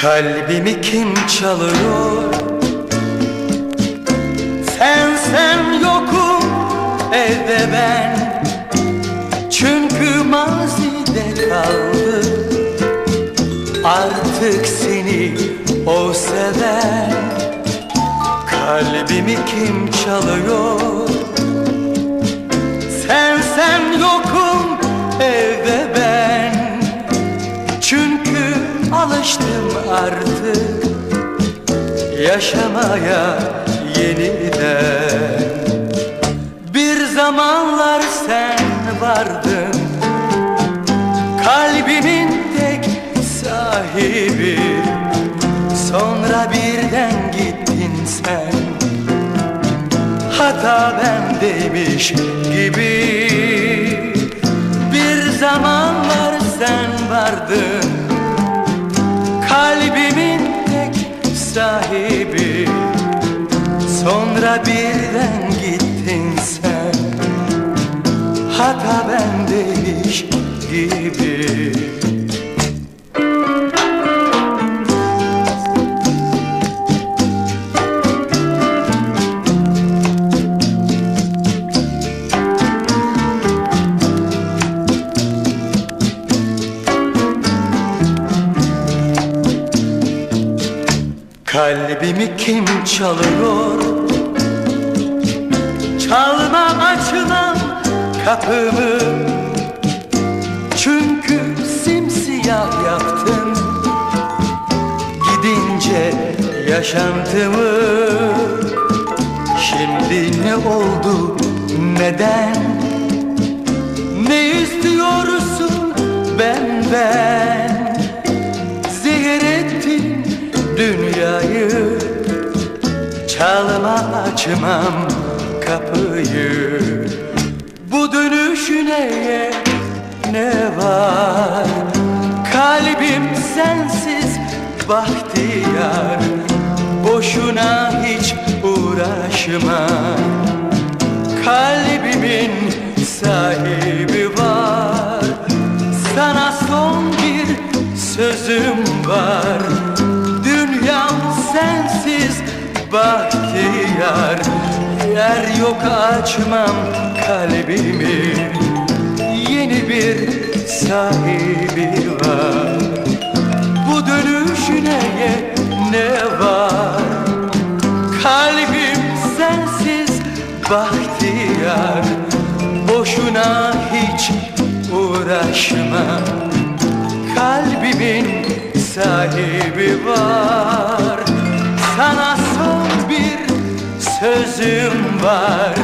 Kalbimi kim çalıyor? Sen sen yokum evde ben Çünkü mazide kaldı Artık seni o sever Kalbimi kim çalıyor? Alıştım artık Yaşamaya yeniden. Bir zamanlar sen vardın Kalbimin tek sahibi. Sonra birden gittin sen Hata bendeymiş gibi. Bir zamanlar sen vardın sahibi. Sonra birden gittin sen. Hata bendeymiş gibi Kalbimi kim çalıyor? Çalmam açmam kapımı. Çünkü simsiyah yaptın Gidince yaşantımı. Şimdi ne oldu neden? Ne istiyorsun benden Çalma açmam kapıyı. Bu dönüşüne ne var? Kalbim sensiz bahtiyar. Boşuna hiç uğraşma Kalbimin sahibi var. Sana son bir sözüm var bahtiyar Yer yok açmam kalbimi. Yeni bir sahibi var. Bu dönüşüne ne var? Kalbim sensiz bahtiyar. Boşuna hiç uğraşma Kalbimin sahibi var sözüm var